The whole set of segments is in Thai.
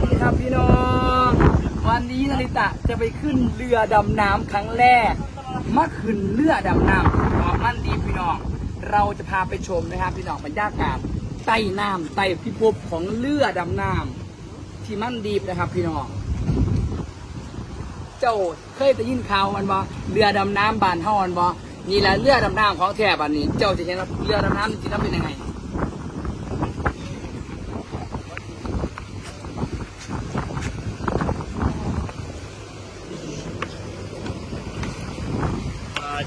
วัสดีครับพี่น้อง วันนี้นาริตะจะไปขึ้นเรือดำน้ำครั้งแรกมาขึ้นเรือดำน้ำเกาะมั่นดีพี่น้อง เราจะพาไปชมนะครับพี่น้องบรรยากาศใต้น้ำใต้พิภพของเรือดำน้ำที่มั่นดีนะครับพี่น้อง เจ้าเคยได้ยินข่าวมันบ่เรือดำน้ำบานเฮามันบ่นี่แหละเรือดำน้ำของแท้บัดนี้ เจ้าจะเห็นว่าเรือดำน้ำจริงๆแล้วเป็นยังไง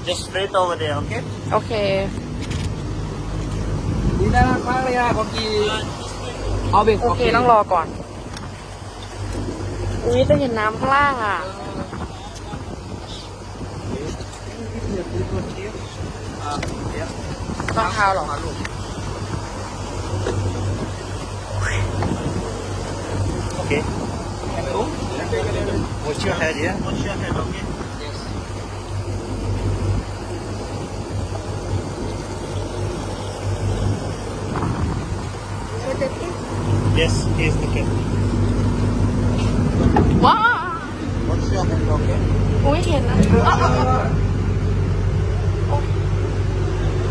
just straight over there, okay? โอเคดีน่ารักมากเลยอะพอกีเอาเบรกโอเคต้องรอก่อน อุ้ยจะเห็นน้ำข้างล่างอะ ต้องเท้าเหรอคะลูก Okay. Watch your head, yeah? Watch your head, okay? Yes, here's the captain. ว้า Watch your head, okay? อุ้ยเห็นนะ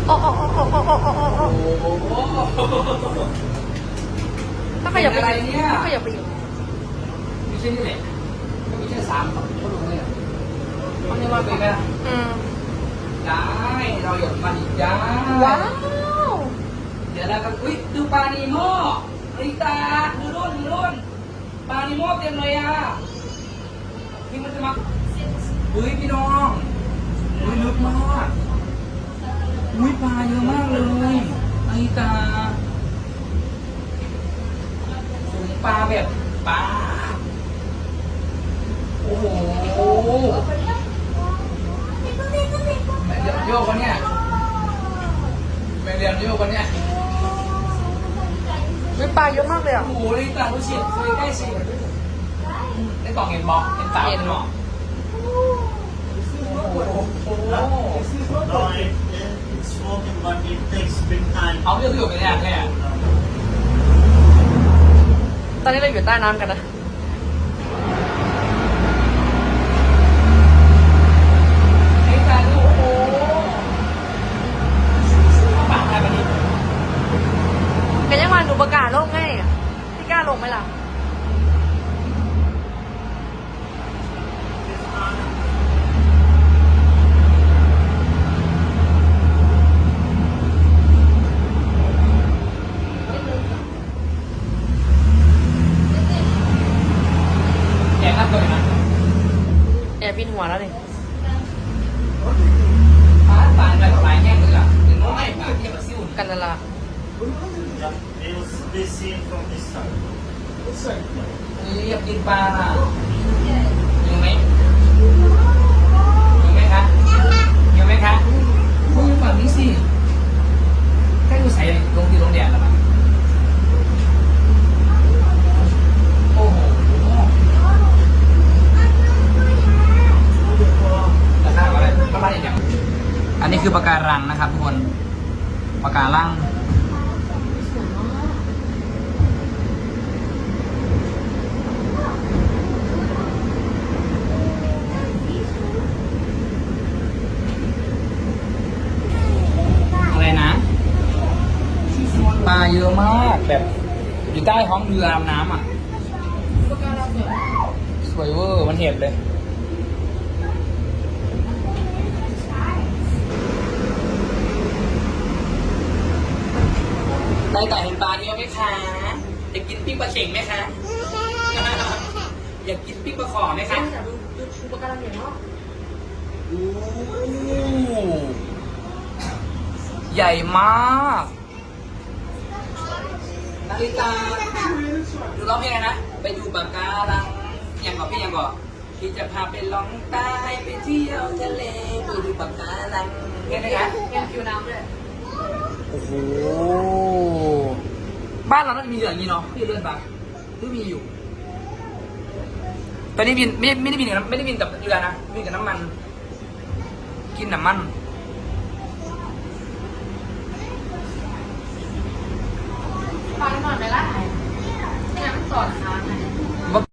อ๋ออ๋ออ๋ออ๋ออ๋ออ๋ออ๋ออ๋ออ๋อโอ้โหถ้าขยับไปเป็นอะไรอีกเนี่ยถ้าขยับไปอีกมีแค่นี้แหละมีแค่สามเขาลงเลยอะเขาเรียกว่าเป็นไงล่ะอืมได้เราอยากมาอีกได้ว้าวเดี๋ยวเราก็อุ้ยดูปลานีโม่ริตาดูรุ่นดูรุ่น ปลานีโม่เต็มเลยอะพี่มันจะมาอุ้ยพี่น้องอุ้ยลึกมากอุ้ยปลาเยอะมากเลยไอตาฝูงปลาแบบปลาโอ้โหแม่เดียวโยกคนเนี้ยแม่เดียวโยกคนเนี้ยวิปลาเยอะมากเลยอะโอ้โหเลยตาดูสิคุยใกล้สิได้ กล่องเห็นบอกเห็นตาเป็นบอกโอ้โห No, it, it's smoking, but it takes big time. เอาเรื่องที่อยู่ไปเนี่ยแค่ตอนนี้เราอยู่ใต้น้ำกันนะ sinh đó đi Cần là You'll be seen from this side. This side. Lihat di mana? อันนี้คือปลาการังนะครับทุกคนปลาการังอะไรนะปลาเยอะมากแบบอยู่ใต้ท้องเรือดำน้ำอะสวยเวอร์มันเห็บเลย ได้แต่เห็นปลาเยอะไหมคะ อยากกินปิ้งปลาเข่งไหมคะ อยากกินปิ้งปลาขอไหมคะดูดูชูปากกาลังเนาะโอ้ใหญ่มากนาริตาดูร้องเพลงอะไรนะ ไปดูปากการังอย่างก่อนพี่อย่างก่อนพี่จะพาไปล่องใต้ไปเที่ยวทะเลไปดูปากการังเห็นไหมคะเงินคิวน้ำด้วยโอ้โหบ้านเราต้องมีเรืออย่างนี้เนาะพี่เลื่อนปะที่มีอยู่ ตอนนี้บินไม่ไม่ได้บินกับไม่ได้บินกับเรือนะบินกับน้ำมัน กินน้ำมันฟังหน่อยไหมล่ะเนี่ยมันสอดน